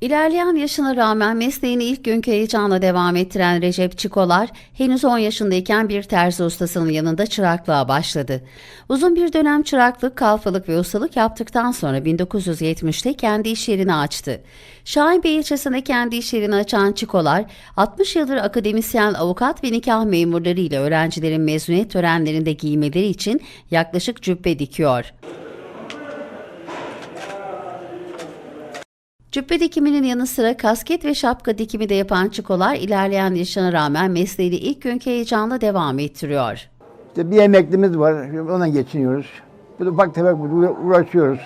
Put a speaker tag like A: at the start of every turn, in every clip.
A: İlerleyen yaşına rağmen mesleğini ilk günkü heyecanla devam ettiren Recep Çikolar, henüz 10 yaşındayken bir terzi ustasının yanında çıraklığa başladı. Uzun bir dönem çıraklık, kalfalık ve ustalık yaptıktan sonra 1970'te kendi iş yerini açtı. Şahinbey ilçesinde kendi iş yerini açan Çikolar, 60 yıldır akademisyen, avukat ve nikah memurları ile öğrencilerin mezuniyet törenlerinde giymeleri için yaklaşık cübbe dikiyor. Cübbe dikiminin yanı sıra kasket ve şapka dikimi de yapan Çikolar ilerleyen yaşına rağmen mesleğini ilk günkü heyecanla devam ettiriyor.
B: İşte bir emeklimiz var, ona geçiniyoruz. Bir ufak tefek uğra- uğraşıyoruz.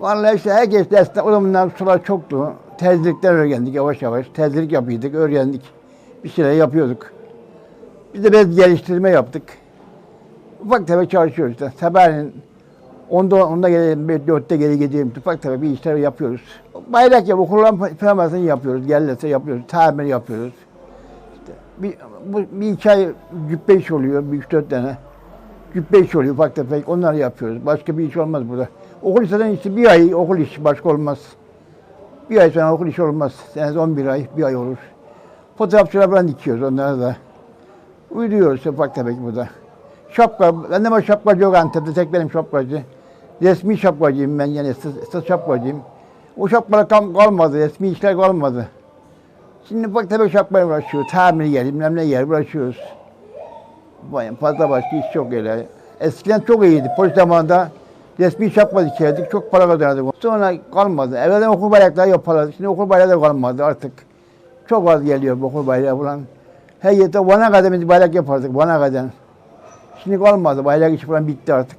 B: Vallahi işte herkes destek, o zamanlar sular çoktu. Tezlikten öğrendik yavaş yavaş. Tezlik yapıyorduk, öğrendik. Bir şeyler yapıyorduk. Biz de biraz geliştirme yaptık. Ufak tefek çalışıyoruz işte. Sabahleyin onda, onda gelelim, dörtte geri gideyim. Ufak tefek bir işler yapıyoruz. Bayrak yap, okulların plamasını yapıyoruz. Gellese yapıyoruz, tamir yapıyoruz. Bir, bu, bir iki ay cübbe iş oluyor, bir üç dört tane. Cübbe iş oluyor ufak tefek, onları yapıyoruz. Başka bir iş olmaz burada. Okul zaten işte bir ay okul işi, başka olmaz. Bir ay sonra okul işi olmaz. Az 11 ay, bir ay olur. Fotoğrafçılar falan dikiyoruz onlara da. Uyduruyoruz ufak tefek burada. Şapka, ben de var şapkacı yok Antep'te, tek benim şapkacı. Resmi şapkacıyım ben yani, esas, şapkacıyım. O şapkalar kal- kalmadı, resmi işler kalmadı. Şimdi bak tabii şapkaya uğraşıyoruz. Tamir yer, bilmem ne yer uğraşıyoruz. Bayağı fazla başka iş çok öyle. Eskiden çok iyiydi. Polis zamanında resmi şapka dikerdik. Çok para kazanırdık. Sonra kalmadı. Evvelden okul bayrakları yaparlardı. Şimdi okul bayrağı da kalmadı artık. Çok az geliyor bu okul bayrağı falan. Her yerde Van'a kadar biz bayrak yapardık. Van'a kadar. Şimdi kalmadı. Bayrak işi falan bitti artık.